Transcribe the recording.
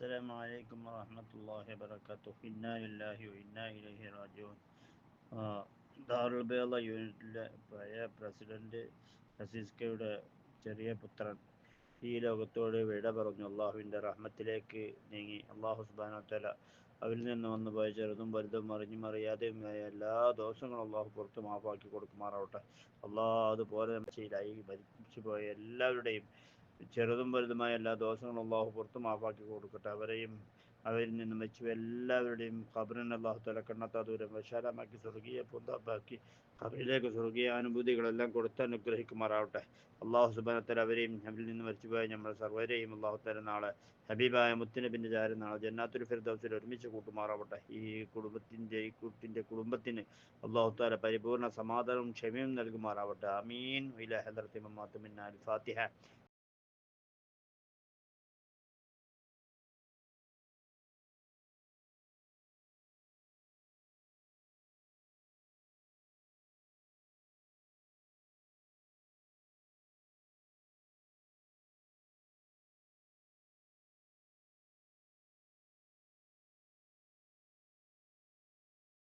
السلام عليكم ورحمة الله وبركاته إنا لله وإنا إليه راجعون ആ, ദാറുൽ ബേള യൂണിറ്റിലെ പഴയ പ്രസിഡന്റ് അസീസ്കയുടെ ചെറിയ പുത്രൻ ഈ ലോകത്തോട് വിട പറഞ്ഞു അള്ളാഹുവിൻ്റെ റഹ്മത്തിലേക്ക് നീങ്ങി അള്ളാഹു സുബാനത്തല അവരിൽ നിന്ന് വന്നു പോയ ചെറുതും വലുതും മറിഞ്ഞും അറിയാതെയുമായ എല്ലാ ദോഷങ്ങളും അള്ളാഹു പുറത്ത് മാപ്പാക്കി കൊടുക്കുമാറാവട്ടെ അള്ളാഹ് അതുപോലെ ശീലായി മരിച്ചു പോയ എല്ലാവരുടെയും ചെറുതും വലുതുമായ എല്ലാ ദോഷങ്ങളും അള്ളാഹു പുറത്ത് മാപ്പാക്കി കൊടുക്കട്ടെ. അവരെയും അവരിൽ നിന്നും വെച്ച് എല്ലാവരുടെയും ഖബറിന് അള്ളാഹു തല കണ്ണത്താ ദൂരം വിശാലമാക്കി സ്വർഗീയ പുന്താപ്പാക്കി ഖബറിലേക്ക് സ്വർഗീയ അനുഭൂതികളെല്ലാം കൊടുത്ത് അനുഗ്രഹിക്കുമാറാവട്ടെ. അള്ളാഹു സുബാനത്തല അവരെയും അവരിൽ നിന്ന് മരിച്ചുപോയ നമ്മൾ സർവരെയും അള്ളാഹു തല നാളെ ഹബീബായ മുത്തിനബിന്റെ ചാരം നാളെ ജന്നാത്തുൽ ഫിർദൗസിൽ ഒരുമിച്ച് കൂട്ടുമാറാവട്ടെ. ഈ കുടുംബത്തിന്റെ ഈ കുട്ടിന്റെ കുടുംബത്തിന് അള്ളാഹു താല പരിപൂർണ സമാധാനവും ക്ഷമയും നൽകുമാറാവട്ടെ. അമീൻ ഇല ഹദർത്തി ഫാത്തിഹ.